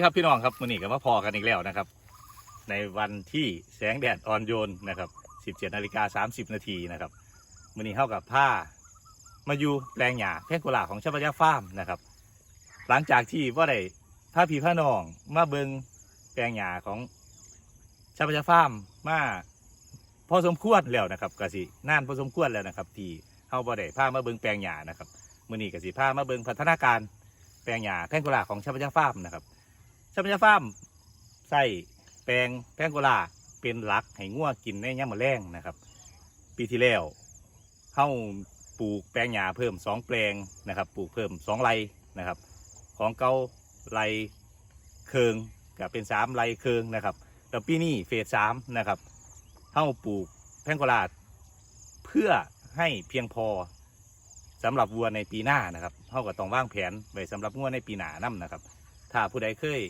ดีครับพี่น้องครับวันนี้ก็มาพอกันอีกแล้วนะครับ ในวันที่แสงแดดอ่อนโยนนะครับ 17นาฬิกา30 นาทีนะครับวันนี้เข้ากับผ้ามาอยู่แปลงหญ้าแพงกุหลาบของชาวบ้าฟาร์มนะครับ หลังจากที่ว่าได้ผ้าผีผ้าน้องมาเบิงแปลงหญ้าของชาวบ้าฟาร์มมาพอสมควรแล้วนะครับกสินานพอสมควรแล้วนะครับ ที่เข้าบ่ได้ผ้ามาเบิงแปลงหญ้านะครับมื่อนี้กสิผ้ามาเบิงพัฒนาการแปลงหญ้าแพงกุหลาบของชาวบ้าฟาร์มนะครับ ชาวบ้าฟาร์มใส่แปลงแพงกุลาเป็นหลักให้งัวกินในย่ามมะแรงนะครับ ปีที่แล้วเข้าปลูกแปลงหญ้าเพิ่มสองแปลงนะครับ ปลูกเพิ่มสองไรนะครับ ของเก่าไรเคืองกับเป็นสามไรเคืองนะครับแล้วปีนี้เฟสสามนะครับเข้าปลูกแพงกุลาเพื่อให้เพียงพอสำหรับวัวในปีหน้านะครับเขาก็ต้องว่างแผนไว้สำหรับงัวในปีหน้านํนะครับ ถ้าผู้ใดเคย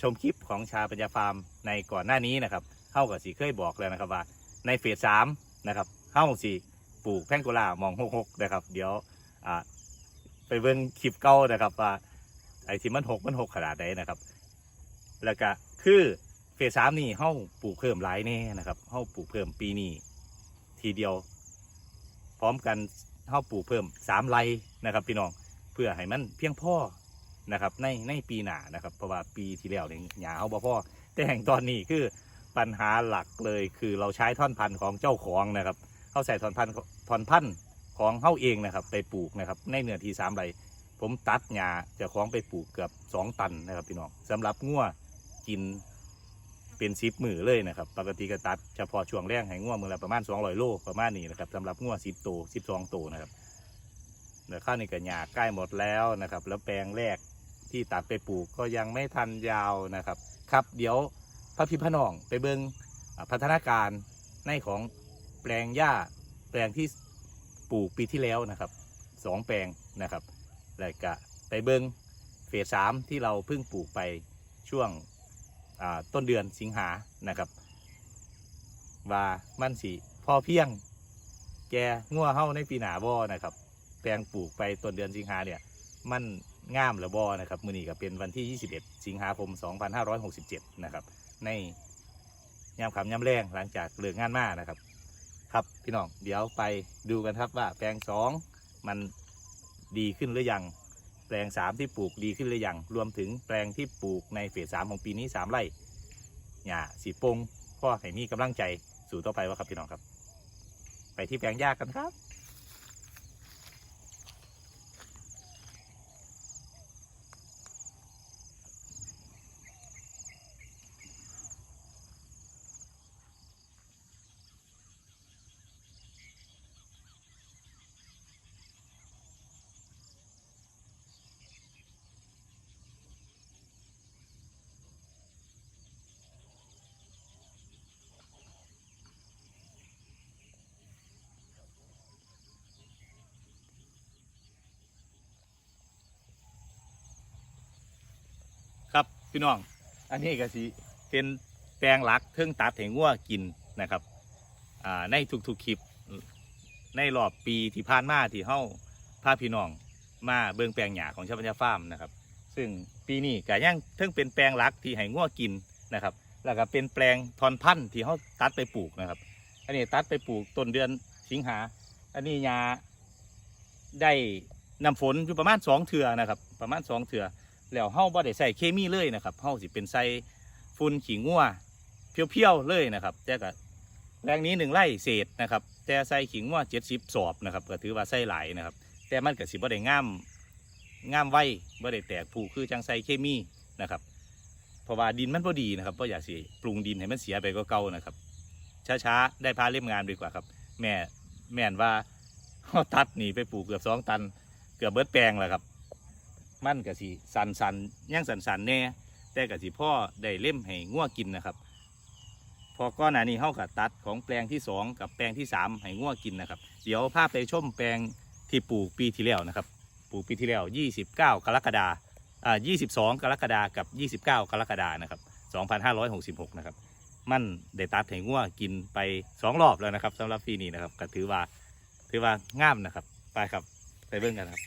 ชมคลิปของชาปัญญาฟาร์มในก่อนหน้านี้นะครับเฮ้ากับสีเคยบอกแล้วนะครับว่า ในเฟสสามนะครับเฮ้าสีปลูกแพงโกลามองหกหกนะครับ เดี๋ยวไปเบิ่งคลิปเก่านะครับว่าไอ้ที่มันหกมันหกขนาดไหนนะครับ แล้วก็คือเฟสสามนี่เฮ้าปลูกเพิ่มหลายแน่นะครับเฮ้าปลูกเพิ่มปีนี้ทีเดียว พร้อมกันเฮ้าปลูกเพิ่มสามไรนะครับ พี่น้องเพื่อให้มันเพียงพอ นะครับในในปีหน้านะครับเพราะว่าปีที่แล้วเนี่ยหยาเอาบ่พ่อแต่แห่งตอนนี้คือปัญหาหลักเลยคือเราใช้ท่อนพันธุ์ของเจ้าของนะครับเขาใส่ท่อนพันธุ์ท่อนพันธุ์ของเขาเองนะครับ ไปปลูกนะครับในเนื้อที่สามไรผมตัดหญ้าจะคล้าของไปปลูกเกือบสองตันนะครับพี่น้องสำหรับงัวกินเป็นซิปมือเลยนะครับ ปกติก็ตัดเฉพาะช่วงแรกให้งัวมือละประมาณ200โลประมาณนี้นะครับสำหรับงัวสิบโตสิบสองโตนะครับเดี๋ยวข้าวนี่ก็หญ้าใกล้หมดแล้วนะครับ แล้วแปลงแรก ที่ตัดไปปลูกก็ยังไม่ทันยาวนะครับ ครับ เดี๋ยวพระพิพน้องไปเบิงอ่าพัฒนาการในของแปลงหญ้าแปลงที่ปลูกปีที่แล้วนะครับสองแปลงนะครับแล้วก็ไปเบิงเฟสสามที่เราเพิ่งปลูกไปช่วงต้นเดือนสิงหานะครับ ว่ามันสิพอเพียงแกงัวเฮ้าในปีหนาบ่นะครับ แปลงปลูกไปต้นเดือนสิงหาเนี่ยมัน งามหรือบอนะครับมือนี้ก็เป็นวันที่ 21 สิงหาคม 2567 นะครับ ในยามคำยามแรงหลังจากเลิกงานมานะครับ ครับพี่น้องเดี๋ยวไปดูกันครับว่าแปลงสองมันดีขึ้นหรือยัง แปลงสามที่ปลูกดีขึ้นหรือยัง รวมถึงแปลงที่ปลูกในเฟสสามของปีนี้สามไร่หญ้าสีปงพ่อให้มีกำลังใจสู่ต่อไปว่าครับพี่น้องครับ ไปที่แปลงหญ้ากันครับ พี่น้อง อันนี้ก็สิเป็นแปลงหลักเทิงตัดให้งัวกินนะครับอ่าในทุกๆคลิปในรอบปีที่ผ่านมาที่เฮาพาพี่น้องมาเบิ่งแปลงหญ้าของชาวปัญญาฟาร์มนะครับ ซึ่งปีนี้ก็ยังเทิงเป็นแปลงหลักที่ให้งัวกินนะครับ แล้วก็เป็นแปลงทอนพันธุ์ที่เฮาตัดไปปลูกนะครับ อันนี้ตัดไปปลูกต้นเดือนสิงหา อันนี้หญ้าได้นำฝนอยู่ประมาณสองเถื่อนะครับ ประมาณสองเถื่อ แล้วเฮาบ่ได้ใส่เคมีเลยนะครับเฮาสิเป็นใส่ฝุ่นขี้งัวเพียวๆเลยนะครับแต่ก็แรงนี้หนึ่งไร่เศษนะครับแต่ใส่ขี้งัวเจ็ดสิบสอบนะครับก็ถือว่าใส่หลายนะครับ แต่มันก็สิบ่ได้งามงามไว้บ่ได้แตกผูคือจังใส่เคมีนะครับเพราะว่าดินมันบ่ดีนะครับบ่อยากสิปรุงดินให้มันเสียไปก็เก่านะครับ ช้าๆได้พาเล่มงานดีกว่าครับ แม่แม่นว่าเฮาตัดหนีไปปลูกเกือบสองตัน เกือบเบิดแปลงแล้วครับ มันก็สิสันสันๆยังสันสันแน่แต่ก็สิพ่อได้เล่มให้งัวกินนะครับ พอก้อนหน้านี้เฮากับตัดของแปลงที่สองกับแปลงที่สามให้งัวกินนะครับ เดี๋ยวพาพไปชมแปลงที่ปลูกปีที่แล้วนะครับ ปลูกปีที่แล้ว29 กรกฎาอ่า22 กรกฎากับ 29 กรกฎานะครับ2566 นะครับ มันได้ตัดให้งัวกินไปสองรอบแล้วนะครับสำหรับปีนี้นะครับก็ถือว่าถือว่างามนะครับ ไปครับไปเบิ่งกันครับ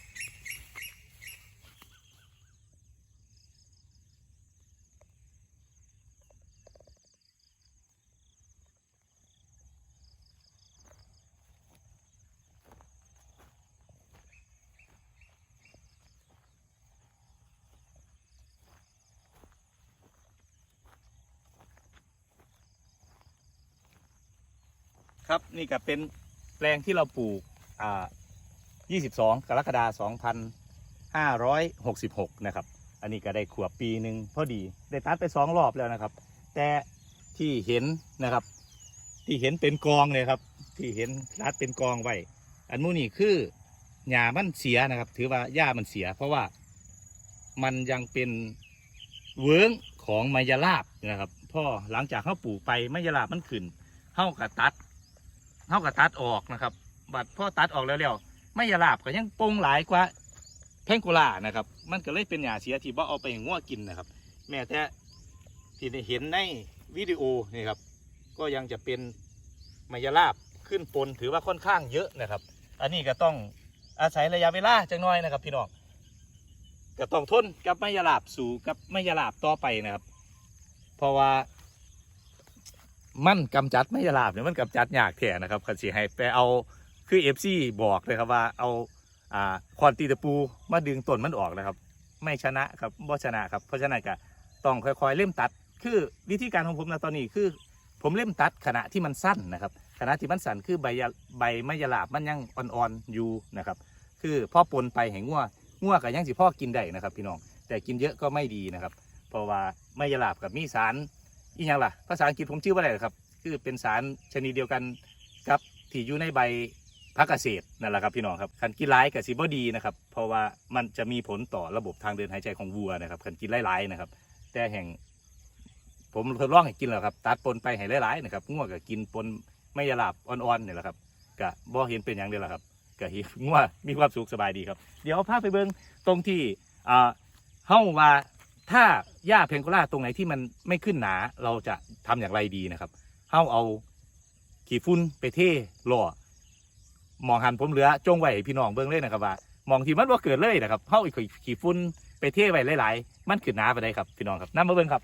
ครับนี่ก็เป็นแปลงที่เราปลูกอ่า22 กรกฎาคม2566 นะครับ อันนี้ก็ได้ขวบปีหนึ่งพอดี ได้ตัดไปสองรอบแล้วนะครับ แต่ที่เห็นนะครับ ที่เห็นเป็นกองเลยครับ ที่เห็นรัดเป็นกองไว้ อันมูนี่คือหญ้ามันเสียนะครับ ถือว่าหญ้ามันเสีย เพราะว่ามันยังเป็นเวิ้งของไมยาลาบนะครับพอหลังจากเขาปลูกไปไมยาลาบมันขึ้นเข้ากับตัด เขากับตัดออกนะครับ บัดพ่อตัดออกแล้วแล้วไม่ยาลาบก็ยังปงหลายกว่าแพงโกลานะครับ มันก็เลยเป็นหญ้าเสียที่บ่เอาไปงัวกินนะครับ แม้แต่ที่ได้เห็นในวิดีโอนี่ครับ ก็ยังจะเป็นไมยาลาบขึ้นปนถือว่าค่อนข้างเยอะนะครับ อันนี้ก็ต้องอาศัยระยะเวลาจังน้อยนะครับ พี่น้องก็ต้องทนกับไมยาลาบสู่กับไมยาลาบต่อไปนะครับ เพราะว่า มันกำจัดไมยาลาบเนี่ยมันกำจัดยากแท้นะครับคันสิให้ไปเอาคือเอฟซีบอกเลยครับว่าเอาอ่าคอนตีตะปูมาดึงต้นมันออกนะครับ ไม่ชนะครับบ่ชนะครับเพราะฉะนั้นก็ต้องค่อยๆเล่มตัด คือวิธีการของผมนะตอนนี้คือ ผมเล่มตัดขณะที่มันสั้นนะครับขณะที่มันสั้นคือใบใบไม้ยาลาบมันยังอ่อนๆอยู่นะครับ คือพ่อปนไปแห่งงัวงัวกับยังสิพ่อกินได้นะครับ พี่น้องแต่กินเยอะก็ไม่ดีนะครับ เพราะว่าไม้ยาลาบกับมีสาร อีกอย่างล่ะ ภาษาอังกฤษผมชื่อว่าอะไรครับ คือเป็นสารชนิดเดียวกันกับที่อยู่ในใบพักเกษตรนั่นแหละครับพี่น้องครับคันกินร้ายกับซีบอดีนะครับเพราะว่ามันจะมีผลต่อระบบทางเดินหายใจของวัวนะครับคันกินหลายๆนะครับ แต่แห่ง ผมทดลองให้กินแล้วครับ ตัดปนไปให้หลายๆนะครับง่วงก็กินปนไม่ยาลาบอ่อนๆเนี่ยแหละครับก็บ่เห็นเป็นอย่างเดียวแหละครับก็เห็นง่วงมีความสุขสบายดีครับ เดี๋ยวเอาพาไปเบิ่งตรงที่อ่าเฮ้าว่า ถ้าหญ้าเพงโกล่าตรงไหนที่มันไม่ขึ้นหนาเราจะทำอย่างไรดีนะครับเฮาเอาขี้ฝุ่นไปเทหล่อมองหันผมเหลือจงไว้ให้พี่น้องเบิ่งเลยนะครับว่ามองที่มันว่าเกิดเลยนะครับเฮาอีกขี้ฝุ่นไปเทไว้หลาย ๆ มันขึ้นหนาไปได้ครับพี่น้องครับน้ำมาเบิ่งครับ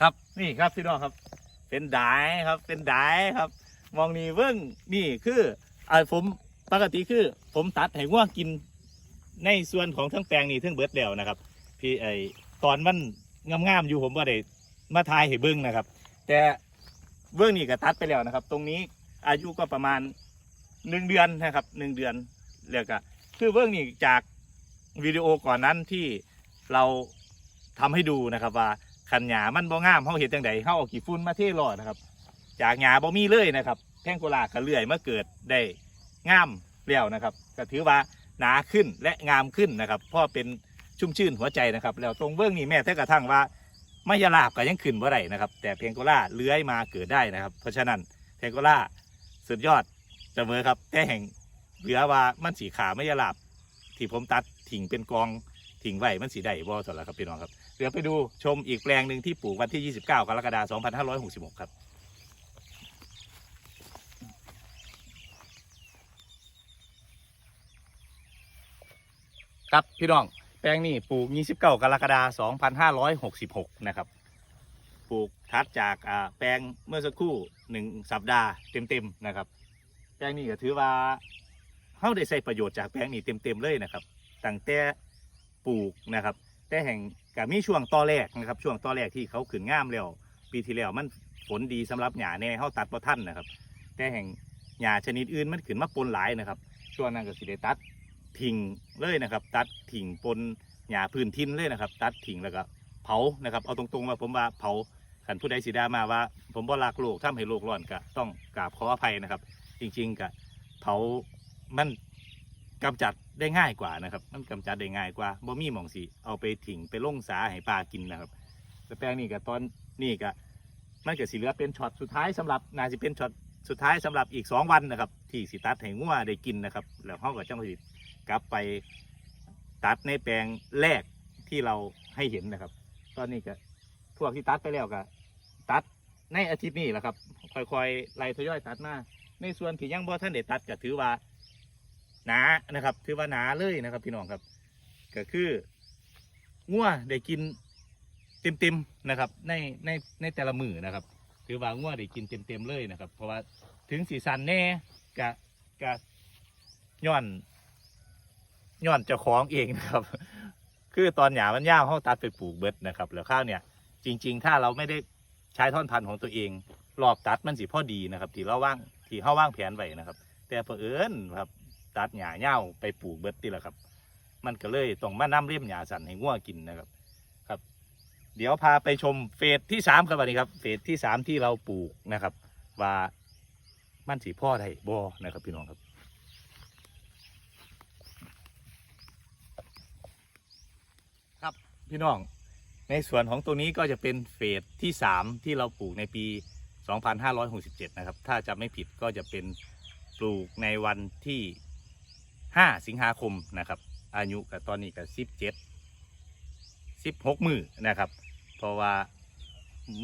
ครับนี่ครับพี่น้องครับ เป็นดายครับ เป็นดายครับ มองนี่เบิ้งนี่คืออ่าผมปกติคือ ผมตัดให้ง่วกินในส่วนของทั้งแปลงนี่ทั้งเบิดแล้วนะครับ พี่ไอตอนมันงามๆอยู่ผมก็ได้มาทายให้เบิ้งนะครับ แต่เบิ้งนี่ก็ตัดไปแล้วนะครับ ตรงนี้อายุก็ประมาณหนึ่งเดือนนะครับหนึ่งเดือนแล้วก็คือเบิ้งนี่จากวิดีโอก่อนนั้นที่เราทำให้ดูนะครับว่า ขันหยามันบ่งามเขาเห็นจังใดเขาเอาขี้ฝุ่นมาเทรอดนะครับ จากหยาบ่มีเลยนะครับแท่งโกลาก็เลื่อยมาเกิดได้งามแล้วนะครับก็ถือว่าหนาขึ้นและงามขึ้นนะครับเพราะเป็นชุ่มชื่นหัวใจนะครับ แล้วตรงเบื้องนี้แม้แต่กระทั่งว่าไม่ยาลาบก็ยังขึ้นบ่ได้นะครับ แต่เพงโกลาเลื้อยมาเกิดได้นะครับ เพราะฉะนั้นเพงโกลาสุดยอดเสมอครับแต่แห่งเหลือว่ามันสีขาไม่ยาลาบที่ผมตัดถิ่งเป็นกองถิ่งไว้มันสีได้บ่สดแล้วครับพี่น้องครับ ดี๋ยวไปดูชมอีกแปลงหนึ่งที่ปลูกวันที่ 29 กรกฎาคม2566 ครับครับพี่น้องแปลงนี้ปลูก 29 กรกฎาคม2566 นะครับ ปลูกทัดจากแปลงเมื่อสักครู่หนึ่งสัปดาห์เต็มๆนะครับ แปลงนี้ก็ถือว่าเขาได้ใช้ประโยชน์จากแปลงนี้เต็มๆเลยนะครับตั้งแต่ปลูกนะครับ แต่แห่ง กับมีช่วงต่อแรกนะครับช่วงต่อแรกที่เขาขึ้นงามแล้วปีที่แล้วมันผลดีสำหรับหญ้าแน่เขาตัดบ่ทันนะครับ แต่แห่งหญ้าชนิดอื่นมันขึ้นมาปนหลายนะครับ ช่วงนั้นก็สิได้ตัดทิ้งเลยนะครับ ตัดทิ้งปนหญ้าพื้นทินเลยนะครับ ตัดทิ้งแล้วก็เผานะครับเอาตรงๆว่าผมว่าเผาขันผู้ใดสิดามาว่า ผมบ่รักโลกทำให้โลกร้อนก็ต้องกราบขออภัยนะครับ จริงๆก็เผามัน กำจัดได้ง่ายกว่านะครับ มันกำจัดได้ง่ายกว่าบ่มีหมองสีเอาไปถิ่งไปล่งสาให้ปลากินนะครับแต่แปลงนี่กับตอนนี่ก็มันก็สิเหลือเป็นช็อตสุดท้ายสำหรับนาสิเป็นช็อตสุดท้ายสำหรับอีกสองวันนะครับ ที่สิตัดให้งัวได้กินนะครับ แล้วเขาก็จังสิกลับไปตัดในแปลงแรกที่เราให้เห็นนะครับ ตอนนี้ก็พวกที่ตัดไปแล้วก็ตัดในอาทิตย์นี้แหละครับ ค่อยๆไล่ทยอยตัดมาในส่วนที่ยังบ่ท่านได้ตัดก็ถือว่า หนานะครับ ถือว่าหนาเลยนะครับพี่น้องครับ ก็คืองัวได้กินเต็มๆนะครับ ในในในแต่ละมือนะครับ ถือว่างัวได้กินเต็มๆเลยนะครับ เพราะว่าถึงสีสันแน่กะกะย้อนย้อนเจ้าของเองนะครับ คือตอนหยามันย่าวเขาตัดไปปลูกเบิดนะครับ แล้วข้าวเนี่ย จริง ๆ ถ้าเราไม่ได้ใช้ท่อนพันธุ์ของตัวเองรอบตัดมันสิพอดีนะครับ ที่เราว่างที่เขาว่างแผนไว้นะครับ แต่เผอิญครับ ตัดหญ้าเง่าไปปลูกเบิดนี่แหละครับ มันก็เลยต้องมานํเรียมหญ้าสันให้งัวกินนะครับครับ เดี๋ยวพาไปชมเฟสที่สามครับวันนี้ครับเฟสที่สามที่เราปลูกนะครับ ว่ามันสีพ่อได้บ่นะครับพี่น้องครับครับพี่น้องในส่วนของตัวนี้ก็จะเป็นเฟสที่สามที่เราปลูกในปี 2567 นะครับ ถ้าจำไม่ผิดก็จะเป็นปลูกในวันที่ 5สิงหาคมนะครับ อายุกับตอนนี้กับ17 16มือนะครับ เพราะว่า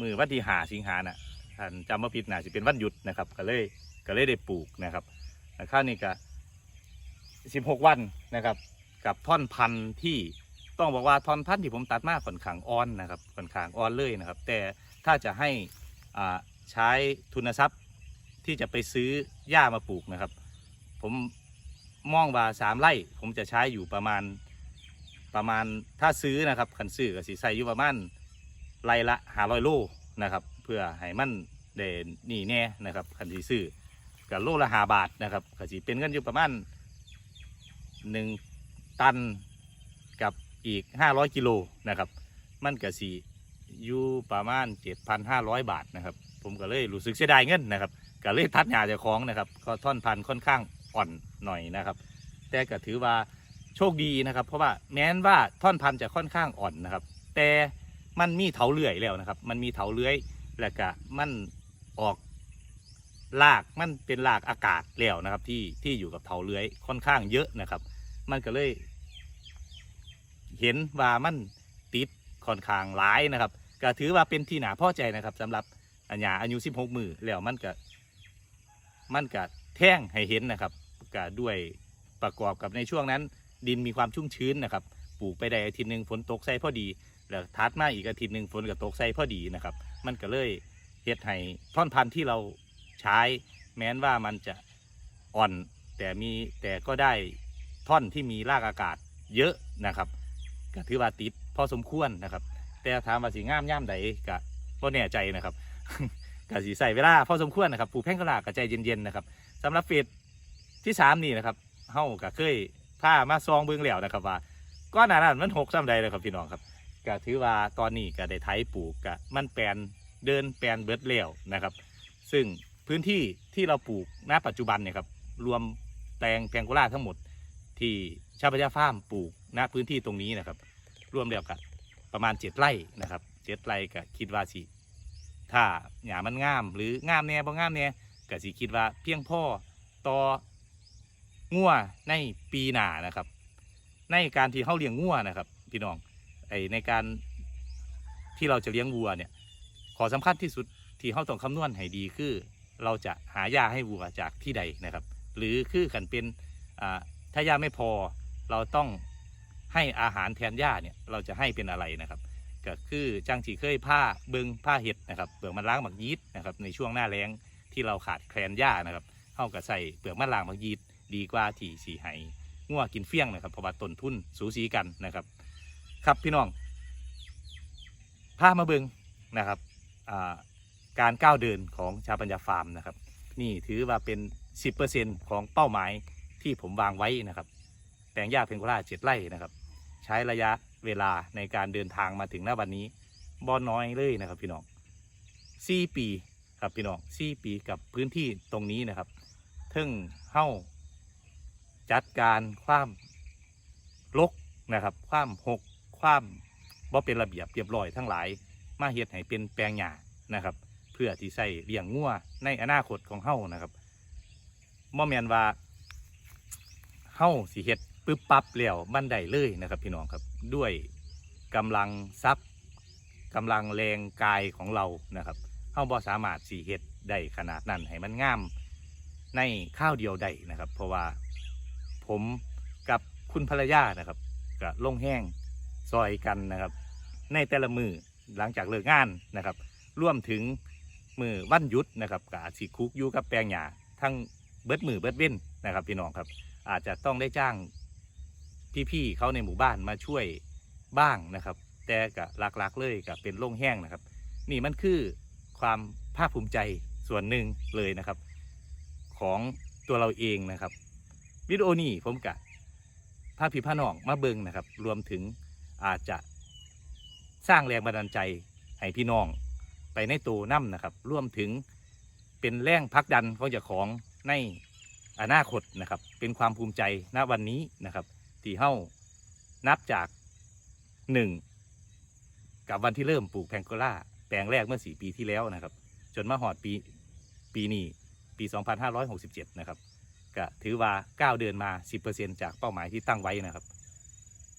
มือวันที่หาสิงหาน่ะท่านจำม่ผิดน่าจะเป็นวันหยุดนะครับ ก็เลยก็เลยได้ปลูกนะครับแล้วข้าวนี่ก็16วันนะครับ กับท่อนพันธุ์ที่ต้องบอกว่าท่อนพันธุ์ที่ผมตัดมาค่อนข้างอ่อนนะครับค่อนข้างอ่อนเลยนะครับ แต่ถ้าจะให้อ่าใช้ทุนทรัพย์ที่จะไปซื้อหญ้ามาปลูกนะครับ ผม มองว่าสามไร่ผมจะใช้อยู่ประมาณประมาณถ้าซื้อนะครับคันซื้อก็สิใสอยู่ประมาณไร่ละหาร้อยโลนะครับ เพื่อให้มันเด่นนี่แน่นะครับคันสิซื้อกับโลละหาบาทนะครับก็สิเป็นเงินอยู่ประมาณหนึ่งตันกับอีกห้าร้อยกิโลนะครับ มันก็สิอยู่ประมาณเจ็ดพันห้าร้อยบาทนะครับ ผมก็เลยรู้สึกเสียดายเงินนะครับก็เลยทัดหญ้าเจาของนะครับก็ท่อนพันค่อนข้าง อ่อนหน่อยนะครับ แต่ก็ถือว่าโชคดีนะครับ เพราะว่าแม้นว่าท่อนพันธุ์จะค่อนข้างอ่อนนะครับ แต่มันมีเถาเลื่อยแล้วนะครับ มันมีเถาเลื้อยแล้วก็มันออกลากมันเป็นลากอากาศแล้วนะครับ ที่ที่อยู่กับเถาเลื้อยค่อนข้างเยอะนะครับ มันก็เลย เห็นว่ามันติดค่อนข้างหลายนะครับก็ถือว่าเป็นที่หนาพอใจนะครับสำหรับอัญญาอายุ 16 มือแล้วมันก็มันก็ แท่งให้เห็นนะครับก็ด้วยประกอบกับในช่วงนั้น ดินมีความชุ่มชื้นนะครับ ปลูกไปได้อาทิตย์หนึ่งฝนตกใส่พอดี แล้วทัดมาอีกอาทิตย์หนึ่งฝนก็ตกใส่พอดีนะครับ มันก็เลยเฮ็ดให้ท่อนพันธุ์ที่เราใช้ แม้นว่ามันจะอ่อนแต่มีแต่ก็ได้ท่อนที่มีรากอากาศเยอะนะครับก็ถือว่าติดพอสมควรนะครับ แต่ถามว่าสีงามย่ามใดก็ก็แน่ใจนะครับก็สีใส่เวลาพอสมควรนะครับปลูกแพ่งกระลากระใจเย็นๆนะครับ สำหรับเฟสที่สามนี่นะครับเฮาก็เคยพามาซองเบิ้งแล้วนะครับว่าก้อนหนานั้นมันหกซ้ำใดเลยครับพี่น้องครับก็ถือว่าตอนนี้ก็ได้ไถปลูกก็มันแปลนเดินแปลนเบิดแล้วนะครับ ซึ่งพื้นที่ที่เราปลูกณปัจจุบันเนี่ยครับรวมแปลงแพงโกล่าทั้งหมด ที่ชาวพญาฟาร์มปลูกณพื้นที่ตรงนี้นะครับ รวมแล้วกันประมาณเจ็ดไร่นะครับเจ็ดไร่ก็คิดว่าสิถ้าหญ้ามันงาม หรืองามแน่บ่งามแน่ ก็สิคิดว่าเพียงพอต่องัวในปีหน้านะครับ ในการที่เขาเลี้ยงงัวนะครับ พี่น้องไอในการที่เราจะเลี้ยงวัวเนี่ยขอสำคัญที่สุดที่เขาต้องคำนวณให้ดีคือ เราจะหายาให้วัวจากที่ใดนะครับ หรือคือขันเป็นถ้ายาไม่พอเราต้องให้อาหารแทนหญ้าเนี่ยเราจะให้เป็นอะไรนะครับก็คือจังสีเคยผ้าเบิงผ้าเห็ดนะครับเปลือกมันล้างหมักยีดนะครับในช่วงหน้าแล้ง ที่เราขาดแคลนหญ้านะครับเข้ากับใส่เปลือกมันล้างหมักยีดดีกว่าที่สีไห้งัวกินเฟี้ยงนะครับเพราะว่าต้นทุนสูสีกันนะครับ ครับพี่น้องผ้ามาเบิงนะครับการก้าวเดินของชาปัญญาฟาร์มนะครับ นี่ถือว่าเป็น 10%ของเป้าหมายที่ผมวางไว้นะครับ แปลงหญ้าเพนโกล่าเจ็ดไร่นะครับ ใช้ระยะเวลาในการเดินทางมาถึงณวันนี้บอน้อยเลยนะครับพี่น้องสี่ปี ครับพี่น้องสี่ปีกับพื้นที่ตรงนี้นะครับทึ่งเฮ้าจัดการความลกนะครับ ความหกความบ่เป็นระเบียบเรียบร้อยทั้งหลาย มาเฮ็ดให้เป็นแปลงหญ้านะครับ เพื่อที่ใส่เลี้ยงงัวในอนาคตของเฮ้านะครับบ่แมนว่าเฮ้าสิเฮ็ดปึ๊บปั๊บแล้วมันไดเลยนะครับ พี่น้องครับด้วยกำลังทรัพย์กำลังแรงกายของเรานะครับ เฮ้าบ่สามารถสิเฮ็ดได้ขนาดนั้นให้มันงามในข้าวเดียวได้นะครับ เพราะว่าผมกับคุณภรรยานะครับก็ลงแห้งซอยกันนะครับ ในแต่ละมือหลังจากเลิกงานนะครับร่วมถึงมือวันหยุดนะครับกับสิคุกอยู่กับแปลงหญ้าทั้งเบิดมือเบิดเว้นนะครับพี่น้องครับ อาจจะต้องได้จ้างพี่ๆเขาในหมู่บ้านมาช่วยบ้างนะครับ แต่กะหลักๆเลยกับเป็นโล่งแห้งนะครับ นี่มันคือ ความภาคภูมิใจส่วนหนึ่งเลยนะครับ ของตัวเราเองนะครับวิดีโอนี้ผมกะพาพี่พานองมาเบิงนะครับ รวมถึงอาจจะสร้างแรงบันดาลใจให้พี่น้องไปในตัวน้ำนะครับรวมถึงเป็นแรงพักดันของเจ้าของในอนาคตนะครับ เป็นความภูมิใจณวันนี้นะครับ ที่เฮ้านับจากหนึ่งกับวันที่เริ่มปลูกแพงโกล่า แปลงแรกเมื่อสี่ปีที่แล้วนะครับ จนมาหอดปีปีนี้ปี 2567 นะครับก็ถือว่า 9 เดือนมา 10%จากเป้าหมายที่ตั้งไว้นะครับ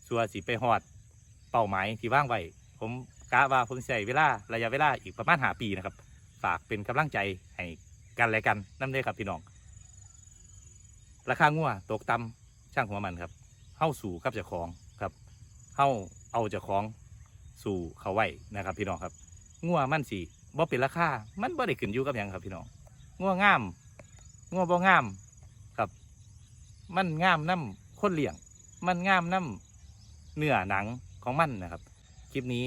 ส่วนสิไปหอดเป้าหมายที่ว่างไว้ผมกะว่าผมใช้เวลาระยะเวลาอีกประมาณหาปีนะครับ ฝากเป็นกำลังใจให้กันและกันนั่นเลยครับพี่น้อง ราคางัวตกต่ำช่างหัวมันครับเข้าสู่กับเจ้าของครับเข้าเอาเจ้าของสู่เขาไว้นะครับ พี่น้องครับ งัวมันสิบ่เป็นราคา มันบ่ได้ขึ้นอยู่กับหยังครับพี่น้องงัวงามงัวบ่งามครับ มันงามน้ำคนเลี้ยง มันงามน้ำเนื้อหนังของมันนะครับ คลิปนี้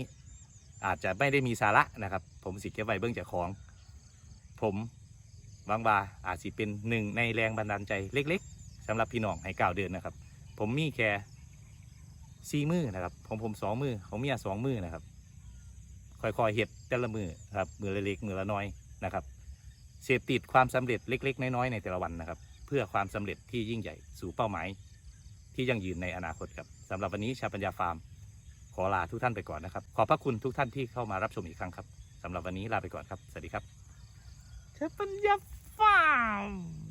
อาจจะไม่ได้มีสาระนะครับ ผมสิเก็บไว้เบื้องจากของ ผมหวังว่าอาจสิเป็นหนึ่งในแรงบันดาลใจเล็ก ๆสำหรับพี่น้องให้ก้าวเดือนนะครับ ผมมีแค่สี่มือนะครับผมผมสองมือของเมียสองมือนะครับ ค่อยๆเห็ดแต่ละมือครับมือละเล็กมือละน้อยนะครับเสพติดความสำเร็จเล็ก ๆ น้อยๆในแต่ละวันนะครับ เพื่อความสำเร็จที่ยิ่งใหญ่สู่เป้าหมาย ที่ยั่งยืนในอนาคตครับสำหรับวันนี้ชาปัญญาฟาร์ม ขอลาทุกท่านไปก่อนนะครับ ขอบพระคุณทุกท่านที่เข้ามารับชมอีกครั้งครับสำหรับวันนี้ลาไปก่อนครับ สวัสดีครับชาปัญญาฟาร์ม